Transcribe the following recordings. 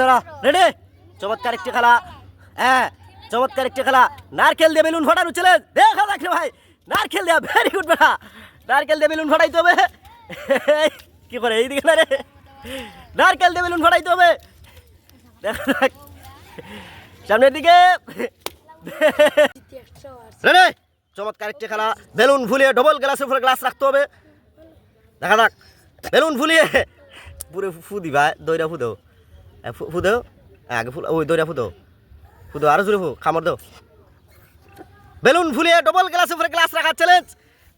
Ready চমৎকার একটি খেলা। হ্যাঁ চমৎকার একটি খেলা। নারকেল দিয়ে বেলুন ফাটানো চলে দেখা যাক রে ভাই। নারকেল দেয়া ভেরি গুড বেটা। নারকেল দিয়ে বেলুন ফাটাইতে হবে। কি করে এইদিকে না রে? নারকেল দিয়ে বেলুন ফাটাইতে হবে। দেখা সামনের দিকে। রেডি চমৎকার একটি খেলা। বেলুন ফুলিয়ে ডবল গ্লাসের উপরে গ্লাস রাখতে হবে। দেখা যাক। বেলুন ফুলিয়ে। পুরো ফু দিবা, দইরা ফু দাও। এ, ফু- ফু দাও আগে ফুল ওই দইরা ফু দাও ফু আরও জোরে ফু খামর দাও বেলুন ফুলিয়ে ডবল গ্লাসের উপরে গ্লাস রাখার চ্যালেঞ্জ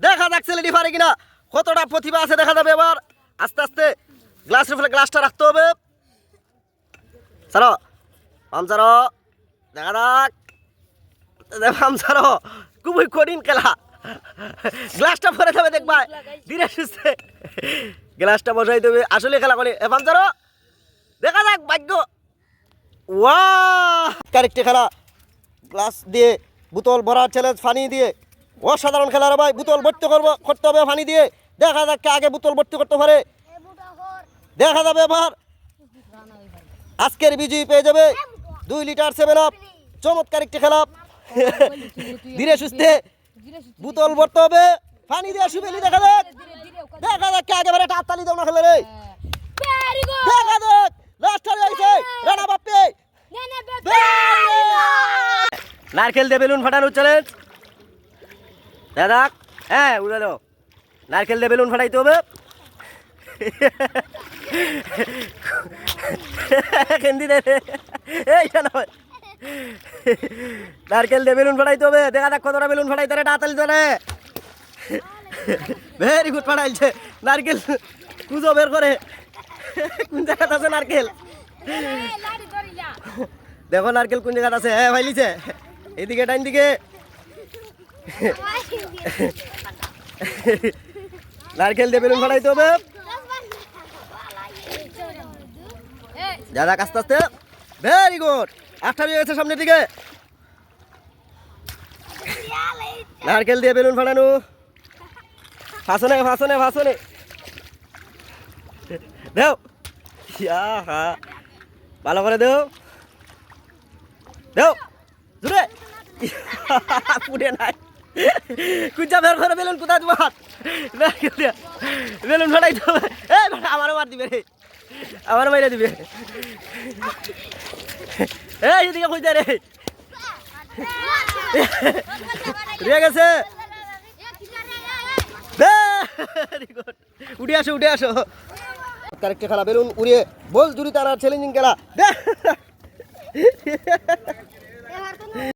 দেখা যাক ছেলেটি পারে কিনা। কতটা প্রতিভা আছে দেখা যাবে এবার। আস্তে আস্তে গ্লাসের উপরে গ্লাসটা রাখতে হবে। সারো পাম সারো দেখা যাক। পাম সারো খুবই কঠিন খেলা। গ্লাসটা পরে যাবে দেখবা। ধীরে সুস্থে। গ্লাসটা বসাই দেবে। আসলে খেলা করে এ পাম সারো দেখা যাক ভাগ্য। ওয়া কারেক্টে খেলা। গ্লাস দিয়ে বোতল ভরা চ্যালেঞ্জ ফানি দিয়ে। অসাধারণ খেলা রে ভাই বোতল ভর্তি করব করতে হবে ফানি দিয়ে। দেখা যাক কে আগে বোতল ভর্তি করতে পারে। দেখা যাবে এবার। আজকের বিজয়ী পেয়ে যাবে দুই লিটার সেভেন আপ চমৎকার একটি খেলা। ধীরে সুস্থে বোতল ভরতে হবে। ফানি দিয়ে সুবেলি দেখা যাক। দেখা যাক কে আগে দাও না খেলে রে। দেখা যাক। নারকেল দিয়ে বেলুন ফাটানোর চ্যালেঞ্জ দাদা হ্যাঁ উড়ে দাও নারকেল দিয়ে বেলুন ফাটাইতে হবে। কেন্দি দে এই কেন নারকেল দিয়ে বেলুন ফাটাইতে হবে। দেখা যাক কতটা বেলুন ফাটাইতে রে। তাড়াতাড়ি ধরে ভেরি গুড ফাটাইছে। নারকেল কুজো বের করে। কোন জায়গাতে আছে নারকেল? দেখো নারকেল কোন জায়গাতে আছে? হ্যাঁ ভাইলিছে এদিকে ডাইন দিকে। নারকেল দিয়ে বেলুন ফাটাইতে হবে। Eh, আস্তে আস্তে। ভেরি গুড একটা হয়ে গেছে সামনের দিকে। নারকেল দিয়ে বেলুন ফাটানো। ফাঁসনে ফাঁসনে ফাঁসনে দেও। হা ভালো করে দেও। দেও। জুড়ে। পুড়ে নাই। কুচা বের করে বেলুন কোথায় তোমার দিয়ে বেলুন ফাটাই দেবো বেটা আমারও মার দিবে রে। আমারও মাইরে দিবে। এই এদিকে কইতে রে? রে গেছে। উঠে আসো উঠে আসো। కరెక్ట్ খেলা বেলুন উড়িয়ে বল জুড়ি তারা চ্যালেঞ্জিং খেলা।